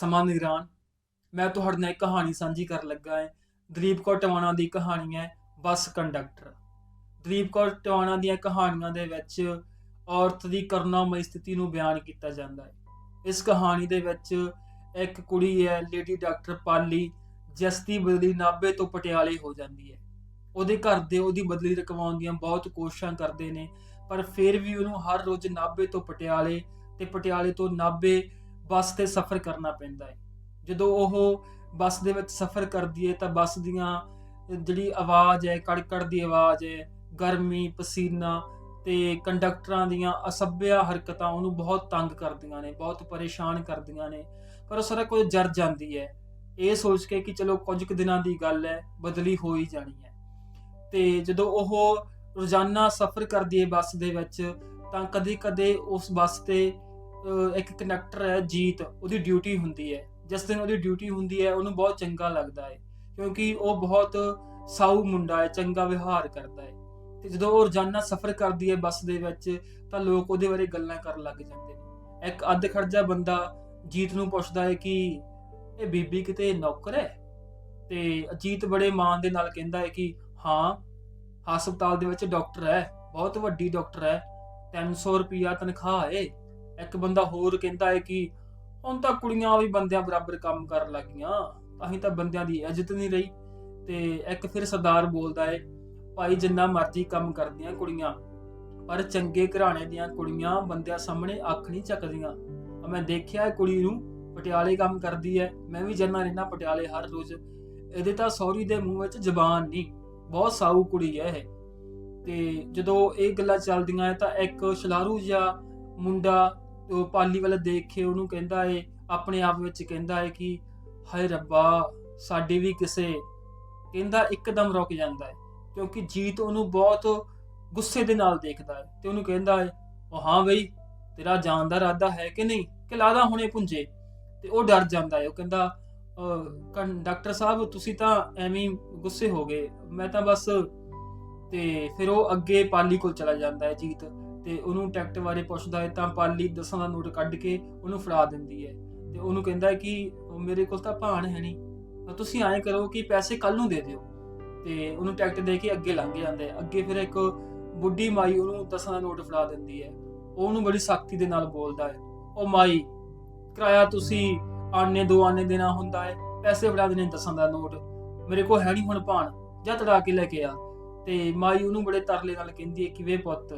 ਸਮਾਂ ਨਿਗਰਾਨ। ਮੈਂ ਤੁਹਾਡੇ ਨਾਲ ਇੱਕ ਕਹਾਣੀ ਸਾਂਝੀ ਕਰਨ ਲੱਗਾ ਹਾਂ। ਦਲੀਪ ਕੌਰ ਟਵਾਣਾ ਦੀ ਕਹਾਣੀ ਹੈ ਬੱਸ ਕੰਡਕਟਰ। ਦਲੀਪ ਕੌਰ ਟਵਾਣਾ ਦੀਆਂ ਕਹਾਣੀਆਂ ਦੇ ਵਿੱਚ ਔਰਤ ਦੀ ਕਰੁਣਾਮਈ ਸਥਿਤੀ ਨੂੰ ਬਿਆਨ ਕੀਤਾ ਜਾਂਦਾ ਹੈ। ਇਸ ਕਹਾਣੀ ਦੇ ਵਿੱਚ ਇੱਕ ਕੁੜੀ ਹੈ, ਲੇਡੀ ਡਾਕਟਰ ਪਾਲੀ ਜਸਤੀ ਬਦਲੀ ਨਾਭੇ ਤੋਂ ਪਟਿਆਲੇ ਹੋ ਜਾਂਦੀ ਹੈ। ਉਹਦੇ ਘਰ ਦੇ ਉਹਦੀ ਬਦਲੀ ਰਕਵਾਉਣ ਦੀਆਂ ਬਹੁਤ ਕੋਸ਼ਿਸ਼ਾਂ ਕਰਦੇ ਨੇ, ਪਰ ਫਿਰ ਵੀ ਉਹਨੂੰ ਹਰ ਰੋਜ਼ ਨਾਭੇ ਤੋਂ ਪਟਿਆਲੇ ਤੇ ਪਟਿਆਲੇ ਤੋਂ ਨਾਭੇ ਬੱਸ ਤੇ ਸਫ਼ਰ ਕਰਨਾ ਪੈਂਦਾ ਹੈ। ਜਦੋਂ ਉਹ ਬੱਸ ਦੇ ਵਿੱਚ ਸਫ਼ਰ ਕਰਦੀ ਹੈ ਤਾਂ ਬੱਸ ਦੀਆਂ ਜਿਹੜੀ ਆਵਾਜ਼ ਹੈ, ਕੜਕੜ ਦੀ ਆਵਾਜ਼ ਹੈ, ਗਰਮੀ, ਪਸੀਨਾ ਤੇ ਕੰਡਕਟਰਾਂ ਦੀਆਂ ਅਸਭਿਆ ਹਰਕਤਾਂ ਉਹਨੂੰ ਬਹੁਤ ਤੰਗ ਕਰਦੀਆਂ ਨੇ, ਬਹੁਤ ਪਰੇਸ਼ਾਨ ਕਰਦੀਆਂ ਨੇ। ਪਰ ਉਹ ਸਾਰਾ ਕੁਝ ਜਰ ਜਾਂਦੀ ਹੈ। ਇਹ ਸੋਚ ਕੇ ਕਿ ਚਲੋ ਕੁਝ ਕੁ ਦਿਨਾਂ ਦੀ ਗੱਲ ਹੈ, ਬਦਲੀ ਹੋ ਹੀ ਜਾਣੀ ਹੈ। ਤੇ ਜਦੋਂ ਉਹ ਰੋਜ਼ਾਨਾ ਸਫ਼ਰ ਕਰਦੀ ਹੈ ਬੱਸ ਦੇ ਵਿੱਚ ਤਾਂ ਕਦੇ-ਕਦੇ ਉਸ ਬੱਸ ਤੇ ਇੱਕ ਕੰਡਕਟਰ ਹੈ ਜੀਤ, ਉਹਦੀ ਡਿਊਟੀ ਹੁੰਦੀ ਹੈ। ਜਿਸ ਦਿਨ ਉਹਦੀ ਡਿਊਟੀ ਹੁੰਦੀ ਹੈ, ਉਹਨੂੰ ਬਹੁਤ ਚੰਗਾ ਲੱਗਦਾ ਹੈ। ਕਿਉਂਕਿ ਉਹ ਬਹੁਤ ਸਾਊ ਮੁੰਡਾ ਹੈ, ਚੰਗਾ ਵਿਵਹਾਰ ਕਰਦਾ ਹੈ। ਤੇ ਜਦੋਂ ਉਹ ਰੋਜ਼ਾਨਾ ਸਫ਼ਰ ਕਰਦੀ ਹੈ ਬੱਸ ਦੇ ਵਿੱਚ, ਤਾਂ ਲੋਕ ਉਹਦੇ ਬਾਰੇ ਗੱਲਾਂ ਕਰਨ ਲੱਗ ਜਾਂਦੇ ਨੇ। ਇੱਕ ਅੱਧ ਖੜਜਾ ਬੰਦਾ ਜੀਤ ਨੂੰ ਪੁੱਛਦਾ ਹੈ ਕਿ, ਇਹ ਬੀਬੀ ਕਿਤੇ ਨੌਕਰ ਹੈ? ਤੇ ਅਜੀਤ ਬੜੇ ਮਾਣ ਦੇ ਨਾਲ ਕਹਿੰਦਾ ਹੈ ਕਿ, ਹਾਂ, ਹਸਪਤਾਲ ਦੇ ਵਿੱਚ ਡਾਕਟਰ ਹੈ, ਬਹੁਤ ਵੱਡੀ ਡਾਕਟਰ ਹੈ। 300 ਰੁਪਿਆ ਤਨਖਾਹ ਹੈ। ਇੱਕ ਬੰਦਾ ਹੋਰ ਕਹਿੰਦਾ ਹੈ ਕਿ ਹੁਣ ਤਾਂ ਕੁੜੀਆਂ ਵੀ ਬੰਦਿਆਂ ਬਰਾਬਰ ਕੰਮ ਕਰਨ ਲੱਗੀਆਂ ਅਸੀਂ ਤਾਂ ਬੰਦਿਆਂ ਦੀ ਇੱਜ਼ਤ ਨਹੀਂ ਰਹੀ। ਤੇ ਇੱਕ ਫਿਰ ਸਰਦਾਰ ਬੋਲਦਾ ਹੈ, ਭਾਈ ਜਿੰਨਾ ਮਰਜ਼ੀ ਕੰਮ ਕਰਦੀਆਂ ਕੁੜੀਆਂ, ਪਰ ਚੰਗੇ ਘਰਾਣੇ ਦੀਆਂ ਕੁੜੀਆਂ ਬੰਦਿਆਂ ਸਾਹਮਣੇ ਅੱਖ ਨਹੀਂ ਚੱਕਦੀਆਂ। ਮੈਂ ਦੇਖਿਆ ਕੁੜੀ ਨੂੰ ਪਟਿਆਲੇ ਕੰਮ ਕਰਦੀ ਹੈ, ਮੈਂ ਵੀ ਜੰਨਾ ਰਹਿਣਾ ਪਟਿਆਲੇ ਹਰ ਰੋਜ਼। ਇਹਦੇ ਤਾਂ ਸੌਰੀ ਦੇ ਮੂੰਹ ਵਿੱਚ ਜ਼ਬਾਨ ਨਹੀਂ, ਬਹੁਤ ਸਾਊ ਕੁੜੀ ਹੈ ਇਹ। ਤੇ ਜਦੋਂ ਇਹ ਗੱਲਾਂ ਚੱਲਦੀਆਂ ਹੈ ਤਾਂ ਇੱਕ ਸ਼ਲਾਰੂ ਜਿਹਾ ਮੁੰਡਾ ਉਹ ਪਾਲੀ ਵੱਲ ਦੇਖ ਕੇ ਉਹਨੂੰ ਕਹਿੰਦਾ ਏ ਆਪਣੇ ਆਪ ਵਿੱਚ ਕਹਿੰਦਾ ਹੈ ਕਿ ਹਾਏ ਰੱਬਾ ਸਾਡੀ ਵੀ ਕਿਸੇ ਕਹਿੰਦਾ ਇੱਕਦਮ ਰੁਕ ਜਾਂਦਾ ਹੈ ਕਿਉਂਕਿ ਜੀਤ ਉਹਨੂੰ ਬਹੁਤ ਗੁੱਸੇ ਦੇ ਨਾਲ ਦੇਖਦਾ ਹੈ ਤੇ ਉਹਨੂੰ ਕਹਿੰਦਾ ਹੈ ਉਹ ਹਾਂ ਬਈ ਤੇਰਾ ਜਾਣ ਦਾ ਇਰਾਦਾ ਹੈ ਕਿ ਨਹੀਂ? ਕਿ ਲਾਦਾ ਹੁਣੇ ਪੁੰਜੇ। ਤੇ ਉਹ ਡਰ ਜਾਂਦਾ ਹੈ ਉਹ ਕਹਿੰਦਾ "ਅਹ, ਡਾਕਟਰ ਸਾਹਿਬ ਤੁਸੀਂ ਤਾਂ ਐਵੇਂ ਗੁੱਸੇ ਹੋ ਗਏ ਮੈਂ ਤਾਂ ਬਸ ਤੇ ਫਿਰ ਉਹ ਅੱਗੇ ਪਾਲੀ ਕੋਲ ਚਲਾ ਜਾਂਦਾ ਹੈ ਜੀਤ। ਤੇ ਉਹਨੂੰ ਟਿਕਟ ਬਾਰੇ ਪੁੱਛਦਾ ਹੈ ਤਾਂ ਪਾਲੀ ਦਸਾਂ ਦਾ ਨੋਟ ਕੱਢ ਕੇ ਉਹਨੂੰ ਫੜਾ ਦਿੰਦੀ ਹੈ। ਤੇ ਉਹਨੂੰ ਕਹਿੰਦਾ ਕਿ ਉਹ ਮੇਰੇ ਕੋਲ ਤਾਂ ਭਾਣ ਹੈ ਨਹੀਂ। ਤੁਸੀਂ ਐਂ ਕਰੋ ਕਿ ਪੈਸੇ ਕੱਲ ਨੂੰ ਦੇ ਦਿਓ। ਤੇ ਉਹਨੂੰ ਟਿਕਟ ਦੇ ਕੇ ਅੱਗੇ ਲੰਘ ਜਾਂਦੇ ਅੱਗੇ ਫਿਰ ਇੱਕ ਬੁੱਢੀ ਮਾਈ ਉਹਨੂੰ ਦਸਾਂ ਦਾ ਨੋਟ ਫੜਾ ਦਿੰਦੀ ਹੈ। ਉਹਨੂੰ ਬੜੀ ਸਖਤੀ ਦੇ ਨਾਲ ਬੋਲਦਾ ਹੈ। ਉਹ ਮਾਈ, ਕਿਰਾਇਆ ਤੁਸੀਂ ਆਨੇ ਦੋ ਆਨੇ ਦੇਣਾ ਹੁੰਦਾ ਹੈ। ਪੈਸੇ ਫੜਾ ਦੇਣੇ ਦਸਾਂ ਦਾ ਨੋਟ। ਮੇਰੇ ਕੋਲ ਹੈ ਨਹੀਂ ਹੁਣ ਭਾਣ। ਜਾਂ ਤੜਾ ਕੇ ਲੈ ਕੇ ਆ। ਤੇ ਮਾਈ ਉਹਨੂੰ ਬੜੇ ਤਰਲੇ ਨਾਲ ਕਹਿੰਦੀ ਹੈ ਕਿ ਵੇ ਪੁੱਤ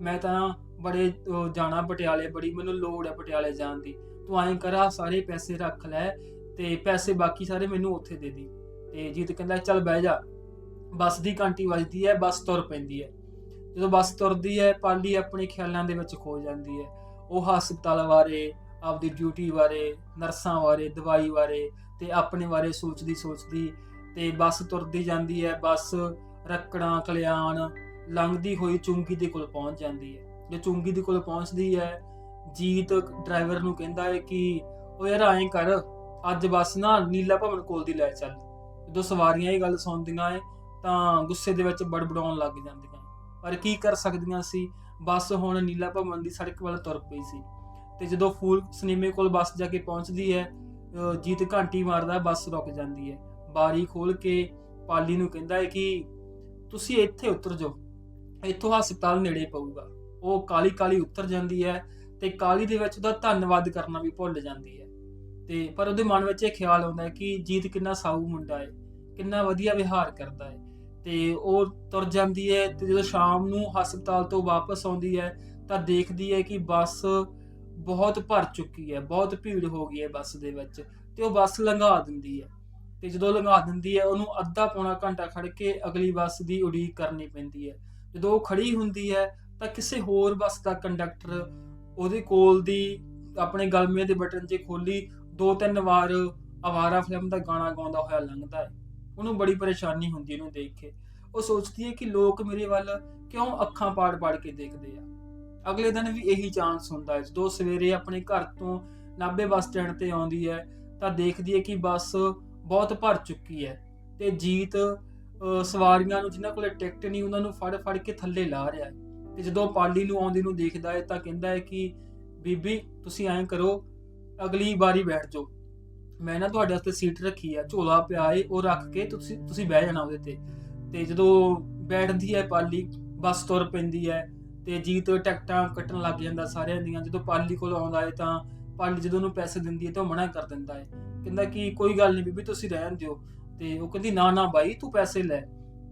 ਮੈਂ ਤਾਂ ਬੜੇ ਅਹ, ਜਾਣਾ ਪਟਿਆਲੇ ਬੜੀ ਮੈਨੂੰ ਲੋੜ ਹੈ ਪਟਿਆਲੇ ਜਾਣ ਦੀ। ਤੂੰ ਐਂ ਕਰਾ ਸਾਰੇ ਪੈਸੇ ਰੱਖ ਲੈ ਤੇ ਪੈਸੇ ਬਾਕੀ ਸਾਰੇ ਮੈਨੂੰ ਉੱਥੇ ਦੇ ਦੀ। ਤੇ ਜੀਤ ਕਹਿੰਦਾ ਚੱਲ ਬਹਿ ਜਾ। ਬੱਸ ਦੀ ਘੰਟੀ ਵੱਜਦੀ ਹੈ ਬੱਸ ਤੁਰ ਪੈਂਦੀ ਹੈ ਜਦੋਂ ਬੱਸ ਤੁਰਦੀ ਹੈ ਪਾਲੀ ਆਪਣੇ ਖਿਆਲਾਂ ਦੇ ਵਿੱਚ ਖੋ ਜਾਂਦੀ ਹੈ ਉਹ ਹਸਪਤਾਲ ਬਾਰੇ ਆਪਦੀ ਡਿਊਟੀ ਬਾਰੇ ਨਰਸਾਂ ਬਾਰੇ ਦਵਾਈ ਬਾਰੇ ਤੇ ਆਪਣੇ ਬਾਰੇ ਸੋਚਦੀ ਸੋਚਦੀ ਤੇ ਬੱਸ ਤੁਰਦੀ ਜਾਂਦੀ ਹੈ ਬੱਸ ਰੱਕੜਾਂ ਕਲਿਆਣ ਲੰਘਦੀ ਹੋਈ ਚੁੰਗੀ ਦੇ ਕੋਲ ਪਹੁੰਚ ਜਾਂਦੀ ਹੈ। ਜੇ ਚੁੰਗੀ ਦੇ ਕੋਲ ਪਹੁੰਚਦੀ ਹੈ, ਜੀਤ ਡਰਾਈਵਰ ਨੂੰ ਕਹਿੰਦਾ ਹੈ ਕਿ ਉਹ ਯਾਰ ਐਂ ਕਰ, ਅੱਜ ਬੱਸ ਨਾ ਨੀਲਾ ਭਵਨ ਕੋਲ ਦੀ ਲੈ ਚੱਲ। ਜਦੋਂ ਸਵਾਰੀਆਂ ਇਹ ਗੱਲ ਸੁਣਦੀਆਂ ਹੈ ਤਾਂ ਗੁੱਸੇ ਦੇ ਵਿੱਚ ਬੜਬੜਾਉਣ ਲੱਗ ਜਾਂਦੀਆਂ ਪਰ ਕੀ ਕਰ ਸਕਦੀਆਂ ਸੀ? ਬੱਸ ਹੁਣ ਨੀਲਾ ਭਵਨ ਦੀ ਸੜਕ ਵੱਲ ਤੁਰ ਪਈ ਸੀ। ਤੇ ਜਦੋਂ ਫੂਲ ਸਿਨੇਮੇ ਕੋਲ ਬੱਸ ਜਾ ਕੇ ਪਹੁੰਚਦੀ ਹੈ ਜੀਤ ਘੰਟੀ ਮਾਰਦਾ ਬੱਸ ਰੁਕ ਜਾਂਦੀ ਹੈ। ਬਾਰੀ ਖੋਲ ਕੇ ਪਾਲੀ ਨੂੰ ਕਹਿੰਦਾ ਹੈ ਕਿ, ਤੁਸੀਂ ਇੱਥੇ ਉਤਰ ਜਾਓ। ਇੱਥੋਂ ਹਸਪਤਾਲ ਨੇੜੇ ਪਊਗਾ। ਉਹ ਕਾਲੀ ਕਾਲੀ ਉਤਰ ਜਾਂਦੀ ਹੈ ਤੇ ਕਾਲੀ ਦੇ ਵਿੱਚ ਉਹਦਾ ਧੰਨਵਾਦ ਕਰਨਾ ਵੀ ਭੁੱਲ ਜਾਂਦੀ ਹੈ। ਤੇ ਪਰ ਉਹਦੇ ਮਨ ਵਿੱਚ ਇਹ ਖਿਆਲ ਆਉਂਦਾ ਹੈ ਕਿ ਜੀਤ ਕਿੰਨਾ ਸਾਊ ਮੁੰਡਾ ਹੈ, ਕਿੰਨਾ ਵਧੀਆ ਵਿਹਾਰ ਕਰਦਾ ਹੈ। ਤੇ ਉਹ ਤੁਰ ਜਾਂਦੀ ਹੈ ਤੇ ਜਦੋਂ ਸ਼ਾਮ ਨੂੰ ਹਸਪਤਾਲ ਤੋਂ ਵਾਪਸ ਆਉਂਦੀ ਹੈ ਤਾਂ ਦੇਖਦੀ ਹੈ ਕਿ ਬੱਸ ਬਹੁਤ ਭਰ ਚੁੱਕੀ ਹੈ, ਬਹੁਤ ਭੀੜ ਹੋ ਗਈ ਹੈ ਬੱਸ ਦੇ ਵਿੱਚ ਤੇ ਉਹ ਬੱਸ ਲੰਘਾ ਦਿੰਦੀ ਹੈ। ਤੇ ਜਦੋਂ ਲੰਘਾ ਦਿੰਦੀ ਹੈ ਉਹਨੂੰ ਅੱਧਾ ਪੌਣਾ ਘੰਟਾ ਖੜ ਕੇ ਅਗਲੀ ਬੱਸ ਦੀ ਉਡੀਕ ਕਰਨੀ ਪੈਂਦੀ ਹੈ। ਜਦੋਂ ਉਹ ਖੜੀ ਹੁੰਦੀ ਹੈ, ਤਾਂ ਕਿਸੇ ਹੋਰ ਬੱਸ ਦਾ ਕੰਡਕਟਰ ਉਹਦੇ ਕੋਲ ਦੀ ਆਪਣੇ ਗਲਮੇ ਦੇ ਬਟਨ 'ਚ ਖੋਲੀ ਦੋ ਤਿੰਨ ਵਾਰ ਆਵਾਰਾ ਫਿਲਮ ਦਾ ਗਾਣਾ ਗਾਉਂਦਾ ਹੋਇਆ ਲੰਘਦਾ ਹੈ। ਉਹਨੂੰ ਬੜੀ ਪਰੇਸ਼ਾਨੀ ਹੁੰਦੀ ਇਹਨੂੰ ਦੇਖ ਕੇ। ਉਹ ਸੋਚਦੀ ਹੈ ਕਿ ਲੋਕ ਮੇਰੇ ਵੱਲ ਕਿਉਂ ਅੱਖਾਂ ਪਾੜ-ਪਾੜ ਕੇ ਦੇਖਦੇ ਆ। ਅਗਲੇ ਦਿਨ ਵੀ ਇਹੀ ਚਾਂਸ ਹੁੰਦਾ ਹੈ। ਜਦੋਂ ਸਵੇਰੇ ਆਪਣੇ ਘਰ ਤੋਂ ਨਾਭੇ ਬੱਸ ਸਟੈਂਡ ਤੇ ਆਉਂਦੀ ਹੈ, ਤਾਂ ਦੇਖਦੀ ਹੈ ਕਿ ਬੱਸ ਬਹੁਤ ਭਰ ਚੁੱਕੀ ਹੈ ਤੇ ਜੀਤ ਸਵਾਰੀਆਂ ਨੂੰ, ਜਿਨ੍ਹਾਂ ਕੋਲੇ ਟਿਕਟ ਨਹੀਂ, ਉਹਨਾਂ ਨੂੰ ਫੜ ਫੜ ਕੇ ਥੱਲੇ ਲਾ ਰਿਹਾ ਹੈ। ਤੇ ਜਦੋਂ ਪਾਲੀ ਨੂੰ ਆਉਂਦੀ ਨੂੰ ਦੇਖਦਾ ਹੈ ਤਾਂ ਕਹਿੰਦਾ ਹੈ ਕਿ, ਬੀਬੀ, ਤੁਸੀਂ ਐਂ ਕਰੋ, ਅਗਲੀ ਵਾਰੀ ਬੈਠ ਜਾਓ। ਮੈਂ ਨਾ ਤੁਹਾਡੇ ਵਾਸਤੇ ਸੀਟ ਰੱਖੀ ਆ ਝੋਲਾ ਪਿਆ ਏ, ਉਹ ਰੱਖ ਕੇ ਤੁਸੀਂ ਤੁਸੀਂ ਬਹਿ ਜਾਣਾ ਉਹਦੇ ਤੇ। ਤੇ ਜਦੋਂ ਬੈਠਦੀ ਹੈ ਪਾਲੀ, ਬੱਸ ਤੁਰ ਪੈਂਦੀ ਹੈ ਤੇ ਜੀਤ ਟਿਕਟਾਂ ਕੱਟਣ ਲੱਗ ਜਾਂਦਾ ਸਾਰਿਆਂ ਦੀਆਂ। ਜਦੋਂ ਪਾਲੀ ਕੋਲ ਆਉਂਦਾ ਏ ਤਾਂ ਪਾਲੀ ਜਦੋਂ ਉਹਨੂੰ ਪੈਸੇ ਦਿੰਦੀ ਹੈ ਤਾਂ ਉਹ ਮਨਾ ਕਰ ਦਿੰਦਾ ਹੈ ਕਹਿੰਦਾ ਕਿ, ਕੋਈ ਗੱਲ ਨਹੀਂ ਬੀਬੀ, ਤੁਸੀਂ ਰਹਿਣ ਦਿਓ। ਤੇ ਉਹ ਕਹਿੰਦੀ, ਨਾ ਨਾ ਬਾਈ, ਤੂੰ ਪੈਸੇ ਲੈ।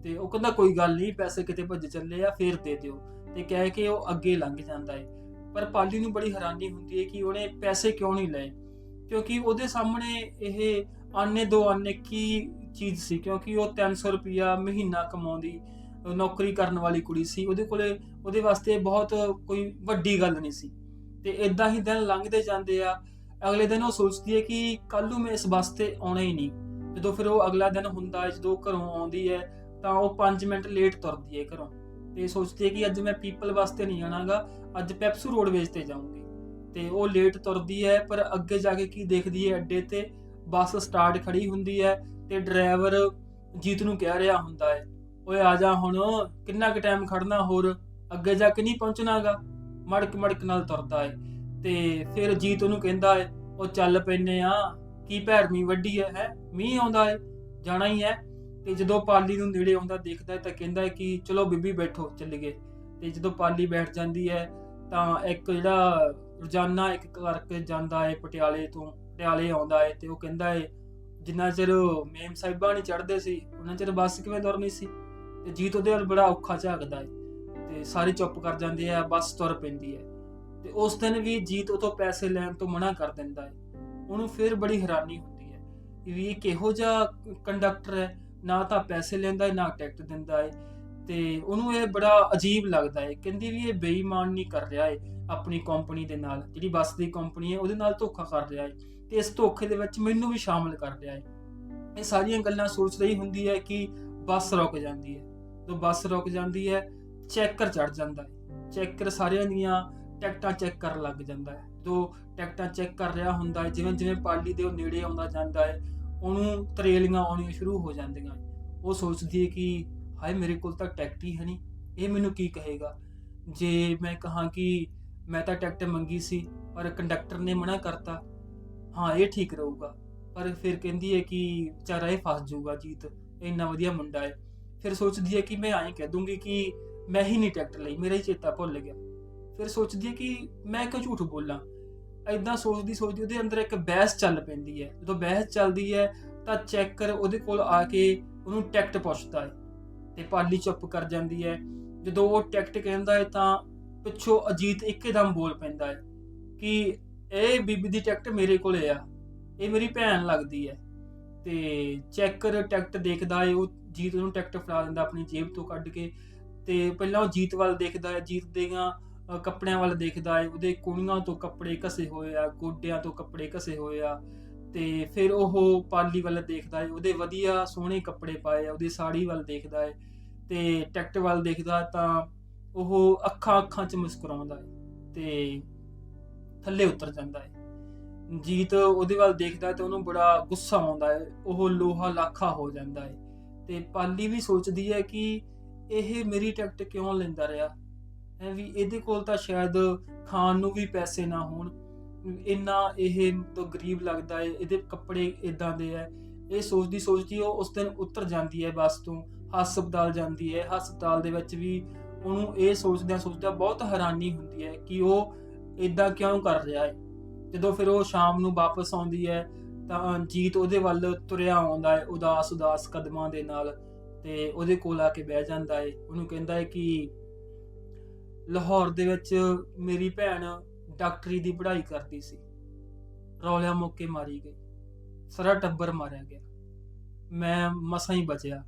ਤੇ ਉਹ ਕਹਿੰਦਾ, ਕੋਈ ਗੱਲ ਨਹੀਂ, ਪੈਸੇ ਕਿਤੇ ਭੱਜ ਚੱਲੇ ਆ, ਫੇਰ ਦੇ ਦਿਓ। ਤੇ ਕਹਿ ਕੇ ਉਹ ਅੱਗੇ ਲੰਘ ਜਾਂਦਾ ਹੈ ਪਰ ਪਾਲੀ ਨੂੰ ਬੜੀ ਹੈਰਾਨੀ ਹੁੰਦੀ ਹੈ ਕਿ ਉਹਨੇ ਪੈਸੇ ਕਿਉਂ ਨਹੀਂ ਲਏ? ਕਿਉਂਕਿ ਉਹਦੇ ਸਾਹਮਣੇ ਇਹ ਆਨੇ ਦੋ ਆਨੇ ਕੀ ਚੀਜ਼ ਸੀ? ਕਿਉਂਕਿ ਉਹ 300 ਰੁਪਿਆ ਮਹੀਨਾ ਕਮਾਉਂਦੀ, ਨੌਕਰੀ ਕਰਨ ਵਾਲੀ ਕੁੜੀ ਸੀ। ਉਹਦੇ ਕੋਲੇ, ਉਹਦੇ ਵਾਸਤੇ ਬਹੁਤ ਕੋਈ ਵੱਡੀ ਗੱਲ ਨਹੀਂ ਸੀ। ਤੇ ਇਦਾਂ ਹੀ ਦਿਨ ਲੰਘਦੇ ਜਾਂਦੇ ਆ। ਅਗਲੇ ਦਿਨ ਉਹ ਸੋਚਦੀ ਹੈ ਕਿ ਕੱਲ ਨੂੰ ਮੈਂ ਇਸ ਬੱਸ ਤੇ ਆਉਣਾ ਹੀ ਨਹੀਂ। ਜਦੋਂ ਫਿਰ ਉਹ ਅਗਲਾ ਦਿਨ ਹੁੰਦਾ ਜਦੋਂ ਘਰੋਂ ਆਉਂਦੀ ਹੈ, ਤਾਂ ਉਹ 5 ਮਿੰਟ ਲੇਟ ਤੁਰਦੀ ਹੈ ਘਰੋਂ। ਤੇ ਸੋਚਦੀ ਹੈ ਕਿ ਅੱਜ ਮੈਂ ਪੀਪਲ ਬੱਸ ਨਹੀਂ ਆਣਾਗਾ ਅੱਜ ਪੈਪਸੂ ਰੋਡਵੇਜ਼ ਤੇ ਜਾਊਂਗੀ। ਤੇ ਉਹ ਲੇਟ ਤੁਰਦੀ ਹੈ, ਪਰ ਅੱਗੇ ਜਾ ਕੇ ਕੀ ਦੇਖਦੀ ਹੈ, ਅੱਡੇ ਤੇ ਬੱਸ ਸਟਾਰਟ ਖੜੀ ਹੁੰਦੀ ਹੈ ਤੇ ਡਰਾਈਵਰ ਜੀਤ ਨੂੰ ਕਹਿ ਰਿਹਾ ਹੁੰਦਾ ਹੈ, ਓਏ ਆ ਜਾ ਹੁਣ, ਕਿੰਨਾ ਕੁ ਟਾਈਮ ਖੜਨਾ ਹੋਰ? ਅੱਗੇ ਜਾ ਕੇ ਨਹੀਂ ਪਹੁੰਚਣਾਗਾ? ਮੜਕ ਮੜਕ ਨਾਲ ਤੁਰਦਾ ਹੈ। ਤੇ ਫਿਰ ਜੀਤ ਉਹਨੂੰ ਕਹਿੰਦਾ ਹੈ ਉਹ ਚੱਲ ਪੈਨੇ ਆ ਕੀ ਭੈਰਮੀ ਵੱਡੀ ਹੈ ਹੈ? ਮੀਂਹ ਆਉਂਦਾ ਹੈ, ਜਾਣਾ ਹੀ ਹੈ। ਤੇ ਜਦੋਂ ਪਾਲੀ ਨੂੰ ਨੇੜੇ ਆਉਂਦਾ, ਦੇਖਦਾ ਹੈ ਤਾਂ ਕਹਿੰਦਾ ਹੈ ਕਿ ਚਲੋ ਬੀਬੀ ਬੈਠੋ, ਚੱਲੀਏ। ਤੇ ਜਦੋਂ ਪਾਲੀ ਬੈਠ ਜਾਂਦੀ ਹੈ ਤਾਂ ਇੱਕ ਜਿਹੜਾ ਰੋਜ਼ਾਨਾ ਇੱਕ ਕਲਰਕ ਜਾਂਦਾ ਹੈ, ਪਟਿਆਲੇ ਤੋਂ, ਪਟਿਆਲੇ ਆਉਂਦਾ ਹੈ ਤੇ ਉਹ ਕਹਿੰਦਾ ਹੈ, ਜਿੰਨਾ ਚਿਰ ਮੇਮ ਸਾਹਿਬਾਂ ਨਹੀਂ ਚੜਦੇ ਸੀ, ਉਹਨਾਂ ਚਿਰ ਬੱਸ ਕਿਵੇਂ ਤੁਰਨੀ ਸੀ? ਤੇ ਜੀਤ ਉਹਦੇ ਵੱਲ ਬੜਾ ਔਖਾ ਝਾਕਦਾ ਹੈ ਤੇ ਸਾਰੇ ਚੁੱਪ ਕਰ ਜਾਂਦੇ ਆ, ਬੱਸ ਤੁਰ ਪੈਂਦੀ ਹੈ। ਤੇ ਉਸ ਦਿਨ ਵੀ ਜੀਤ ਉਹ ਪੈਸੇ ਲੈਣ ਤੋਂ ਮਨਾ ਕਰ ਦਿੰਦਾ ਹੈ। ਉਹਨੂੰ ਫਿਰ ਬੜੀ ਹੈਰਾਨੀ ਹੁੰਦੀ ਹੈ ਵੀ ਇਹ ਕਿਹੋ ਜਿਹਾ ਕੰਡਕਟਰ ਹੈ, ਨਾ ਤਾਂ ਪੈਸੇ ਲੈਂਦਾ ਹੈ, ਨਾ ਟਿਕਟ ਦਿੰਦਾ ਹੈ ਤੇ ਉਹਨੂੰ ਇਹ ਬੜਾ ਅਜੀਬ ਲੱਗਦਾ ਹੈ। ਕਹਿੰਦੀ ਵੀ ਇਹ ਬੇਈਮਾਨ ਨਹੀਂ ਕਰ ਰਿਹਾ ਹੈ ਆਪਣੀ ਕੰਪਨੀ ਦੇ ਨਾਲ, ਜਿਹੜੀ ਬੱਸ ਦੀ ਕੰਪਨੀ ਹੈ, ਉਹਦੇ ਨਾਲ ਧੋਖਾ ਕਰ ਰਿਹਾ ਹੈ ਤੇ ਇਸ ਧੋਖੇ ਦੇ ਵਿੱਚ ਮੈਨੂੰ ਵੀ ਸ਼ਾਮਲ ਕਰ ਰਿਹਾ ਹੈ। ਇਹ ਸਾਰੀਆਂ ਗੱਲਾਂ ਸੋਚ ਰਹੀ ਹੁੰਦੀ ਹੈ ਕਿ ਬੱਸ ਰੁਕ ਜਾਂਦੀ ਹੈ। ਜਦੋਂ ਬੱਸ ਰੁਕ ਜਾਂਦੀ ਹੈ, ਚੈੱਕਰ ਚੜ ਜਾਂਦਾ ਹੈ। ਚੈੱਕਰ ਸਾਰਿਆਂ ਦੀਆਂ ਟਿਕਟਾਂ ਚੈੱਕ ਕਰਨ ਲੱਗ ਜਾਂਦਾ ਹੈ। ਜੋ ਟਿਕਟਾਂ ਚੈੱਕ ਕਰ ਰਿਹਾ ਹੁੰਦਾ ਹੈ, ਜਿਵੇਂ ਜਿਵੇਂ ਪਾਲੀ ਦੇ ਉਹ ਨੇੜੇ ਆਉਂਦਾ ਜਾਂਦਾ ਹੈ, ਉਹਨੂੰ ਤਰੇਲੀਆਂ ਆਉਣੀਆਂ ਸ਼ੁਰੂ ਹੋ ਜਾਂਦੀਆਂ ਉਹ ਸੋਚਦੀ ਹੈ ਕਿ ਹਾਏ, ਮੇਰੇ ਕੋਲ ਤਾਂ ਟਿਕਟ ਹੀ ਹੈ ਨਹੀਂ। ਇਹ ਮੈਨੂੰ ਕੀ ਕਹੇਗਾ? ਜੇ ਮੈਂ ਕਹਾਂ ਕਿ ਮੈਂ ਤਾਂ ਟਿਕਟ ਮੰਗੀ ਸੀ, ਪਰ ਕੰਡਕਟਰ ਨੇ ਮਨਾ ਕਰਤਾ, ਹਾਂ, ਇਹ ਠੀਕ ਰਹੂਗਾ। ਪਰ ਫਿਰ ਕਹਿੰਦੀ ਹੈ ਕਿ ਵਿਚਾਰਾ ਇਹ ਫਸ ਜਾਊਗਾ, ਜੀਤ। ਇੰਨਾ ਵਧੀਆ ਮੁੰਡਾ ਹੈ। ਫਿਰ ਸੋਚਦੀ ਹੈ ਕਿ ਮੈਂ ਐਂ ਕਹਿ ਦੂੰਗੀ ਕਿ ਮੈਂ ਹੀ ਨਹੀਂ ਟਿਕਟ ਲਈ, ਮੇਰਾ ਹੀ ਚੇਤਾ ਭੁੱਲ ਗਿਆ। ਫਿਰ ਸੋਚਦੀ ਹੈ ਕਿ ਮੈਂ ਕਿਉਂ ਝੂਠ ਬੋਲਾਂ? ਐਦਾਂ ਸੋਚਦੀ ਸੋਚਦੀ ਉਹਦੇ ਅੰਦਰ ਇੱਕ ਬਹਿਸ ਚੱਲ ਪੈਂਦੀ ਹੈ। ਜਦੋਂ ਬਹਿਸ ਚੱਲਦੀ ਹੈ, ਤਾਂ ਚੈੱਕਰ ਉਹਦੇ ਕੋਲ ਆ ਕੇ ਉਹਨੂੰ ਟੈਕਟ ਪੁੱਛਦਾ ਹੈ ਤੇ ਪਾਲੀ ਚੁੱਪ ਕਰ ਜਾਂਦੀ ਹੈ। ਜਦੋਂ ਉਹ ਟੈਕਟ ਕਹਿੰਦਾ ਹੈ, ਤਾਂ ਪਿੱਛੋਂ ਅਜੀਤ ਇੱਕਦਮ ਬੋਲ ਪੈਂਦਾ ਹੈ ਕਿ ਇਹ ਬੀਬੀ ਦੀ ਟਿਕਟ ਮੇਰੇ ਕੋਲੇ ਆ, ਇਹ ਮੇਰੀ ਭੈਣ ਲੱਗਦੀ ਹੈ। ਤੇ ਚੈੱਕਰ ਟਿਕਟ ਦੇਖਦਾ ਹੈ, ਉਹ ਜੀਤ ਨੂੰ ਟਿਕਟ ਫੜਾ ਦਿੰਦਾ ਆਪਣੀ ਜੇਬ ਤੋਂ ਕੱਢ ਕੇ ਤੇ ਪਹਿਲਾਂ ਉਹ ਜੀਤ ਵੱਲ ਦੇਖਦਾ ਹੈ। ਜੀਤ ਦੀਆਂ ਅ, ਕੱਪੜਿਆਂ ਵੱਲ ਦੇਖਦਾ ਹੈ ਉਹਦੇ ਕੂਣੀਆਂ ਤੋਂ ਕੱਪੜੇ ਘਸੇ ਹੋਏ ਆ ਗੋਡਿਆਂ ਤੋਂ ਕੱਪੜੇ ਘਸੇ ਹੋਏ ਆ ਤੇ ਫਿਰ ਉਹ ਪਾਲੀ ਵੱਲ ਦੇਖਦਾ ਹੈ ਉਹਦੇ ਵਧੀਆ ਸੋਹਣੇ ਕੱਪੜੇ ਪਾਏ ਆ ਉਹਦੀ ਸਾੜੀ ਵੱਲ ਦੇਖਦਾ ਹੈ ਤੇ ਟੈਕਟ ਵੱਲ ਦੇਖਦਾ ਤਾਂ ਉਹ ਅੱਖਾਂ ਅੱਖਾਂ 'ਚ ਮੁਸਕਰਾਉਂਦਾ ਹੈ ਤੇ ਥੱਲੇ ਉਤਰ ਜਾਂਦਾ ਹੈ ਜੀਤ ਉਹਦੇ ਵੱਲ ਦੇਖਦਾ ਤੇ ਉਹਨੂੰ ਬੜਾ ਗੁੱਸਾ ਆਉਂਦਾ ਹੈ ਉਹ ਲੋਹਾ ਲਾਖਾ ਹੋ ਜਾਂਦਾ ਹੈ ਤੇ ਪਾਲੀ ਵੀ ਸੋਚਦੀ ਹੈ ਕਿ ਇਹ ਮੇਰੀ ਟਿਕਟ ਕਿਉਂ ਲੈਂਦਾ ਰਿਹਾ? ਹੈ ਵੀ ਇਹਦੇ ਕੋਲ ਤਾਂ ਸ਼ਾਇਦ ਖਾਣ ਨੂੰ ਵੀ ਪੈਸੇ ਨਾ ਹੋਣ। ਇੰਨਾ ਇਹ ਤੋਂ ਗਰੀਬ ਲੱਗਦਾ ਹੈ, ਇਹਦੇ ਕੱਪੜੇ ਇਦਾਂ ਦੇ ਹੈ। ਇਹ ਸੋਚਦੀ ਸੋਚਦੀ ਉਹ ਉਸ ਦਿਨ ਉਤਰ ਜਾਂਦੀ ਹੈ ਬੱਸ ਤੋਂ, ਹਸਪਤਾਲ ਜਾਂਦੀ ਹੈ। ਹਸਪਤਾਲ ਦੇ ਵਿੱਚ ਵੀ ਉਹਨੂੰ ਇਹ ਸੋਚਦਿਆਂ ਸੋਚਦਿਆਂ ਬਹੁਤ ਹੈਰਾਨੀ ਹੁੰਦੀ ਹੈ ਕਿ ਉਹ ਇਦਾਂ ਕਿਉਂ ਕਰ ਰਿਹਾ ਹੈ। ਜਦੋਂ ਫਿਰ ਉਹ ਸ਼ਾਮ ਨੂੰ ਵਾਪਸ ਆਉਂਦੀ ਹੈ ਤਾਂ ਜੀਤ ਉਹਦੇ ਵੱਲ ਤੁਰਿਆ ਆਉਂਦਾ ਹੈ ਉਦਾਸ ਉਦਾਸ ਕਦਮਾਂ ਦੇ ਨਾਲ ਤੇ ਉਹਦੇ ਕੋਲ ਆ ਕੇ ਬਹਿ ਜਾਂਦਾ ਹੈ। ਉਹਨੂੰ ਕਹਿੰਦਾ ਹੈ ਕਿ ਲਾਹੌਰ ਦੇ ਵਿੱਚ ਮੇਰੀ ਭੈਣ ਡਾਕਟਰੀ ਦੀ ਪੜ੍ਹਾਈ ਕਰਦੀ ਸੀ। ਰੌਲਿਆਂ ਮੌਕੇ ਮਾਰੀ ਗਈ। ਸਾਰਾ ਟੱਬਰ ਮਾਰਿਆ ਗਿਆ। ਮੈਂ ਮਸਾਂ ਹੀ ਬਚਿਆ।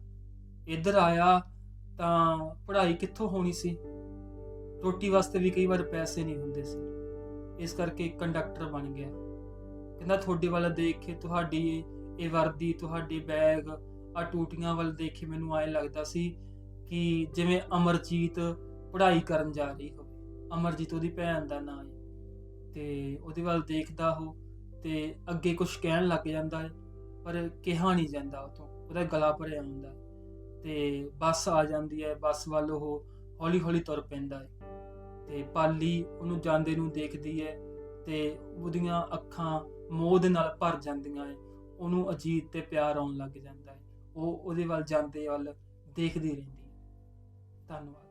ਇੱਧਰ ਆਇਆ ਤਾਂ ਪੜ੍ਹਾਈ ਕਿੱਥੋਂ ਹੋਣੀ ਸੀ? ਰੋਟੀ ਵਾਸਤੇ ਵੀ ਕਈ ਵਾਰ ਪੈਸੇ ਨਹੀਂ ਹੁੰਦੇ ਸੀ। ਇਸ ਕਰਕੇ ਕੰਡਕਟਰ ਬਣ ਗਿਆ। ਕਹਿੰਦਾ, ਤੁਹਾਡੇ ਵੱਲ ਦੇਖ ਕੇ ਤੁਹਾਡੀ ਇਹ ਵਰਦੀ, ਤੁਹਾਡੇ ਬੈਗ ਆ ਟੂਟੀਆਂ ਵੱਲ ਦੇਖ ਕੇ ਮੈਨੂੰ ਐਂ ਲੱਗਦਾ ਸੀ ਕਿ ਜਿਵੇਂ ਅਮਰਜੀਤ ਪੜ੍ਹਾਈ ਕਰਨ ਜਾ ਰਹੀ ਹੋਵੇ, ਅਮਰਜੀਤ ਉਹਦੀ ਭੈਣ ਦਾ ਨਾਂ ਹੈ, ਤੇ ਉਹਦੇ ਵੱਲ ਦੇਖਦਾ ਉਹ ਤੇ ਅੱਗੇ ਕੁਝ ਕਹਿਣ ਲੱਗ ਜਾਂਦਾ ਹੈ, ਪਰ ਕਿਹਾ ਨਹੀਂ ਜਾਂਦਾ ਉਹ ਤੋਂ ਉਹਦਾ ਗਲਾ ਭਰਿਆ ਹੁੰਦਾ ਹੈ, ਤੇ ਬੱਸ ਆ ਜਾਂਦੀ ਹੈ, ਬੱਸ ਵੱਲ ਉਹ ਹੌਲੀ ਹੌਲੀ ਤੁਰ ਪੈਂਦਾ ਹੈ, ਤੇ ਪਾਲੀ ਉਹਨੂੰ ਜਾਂਦੇ ਨੂੰ ਦੇਖਦੀ ਹੈ, ਤੇ ਉਹਦੀਆਂ ਅੱਖਾਂ ਮੋਹ ਦੇ ਨਾਲ ਭਰ ਜਾਂਦੀਆਂ ਹੈ, ਉਹਨੂੰ ਅਜੀਤ ਤੇ ਪਿਆਰ ਆਉਣ ਲੱਗ ਜਾਂਦਾ ਹੈ, ਉਹ ਉਹਦੇ ਵੱਲ ਜਾਂਦੇ ਵੱਲ ਦੇਖਦੀ ਰਹਿੰਦੀ ਹੈ। ਧੰਨਵਾਦ।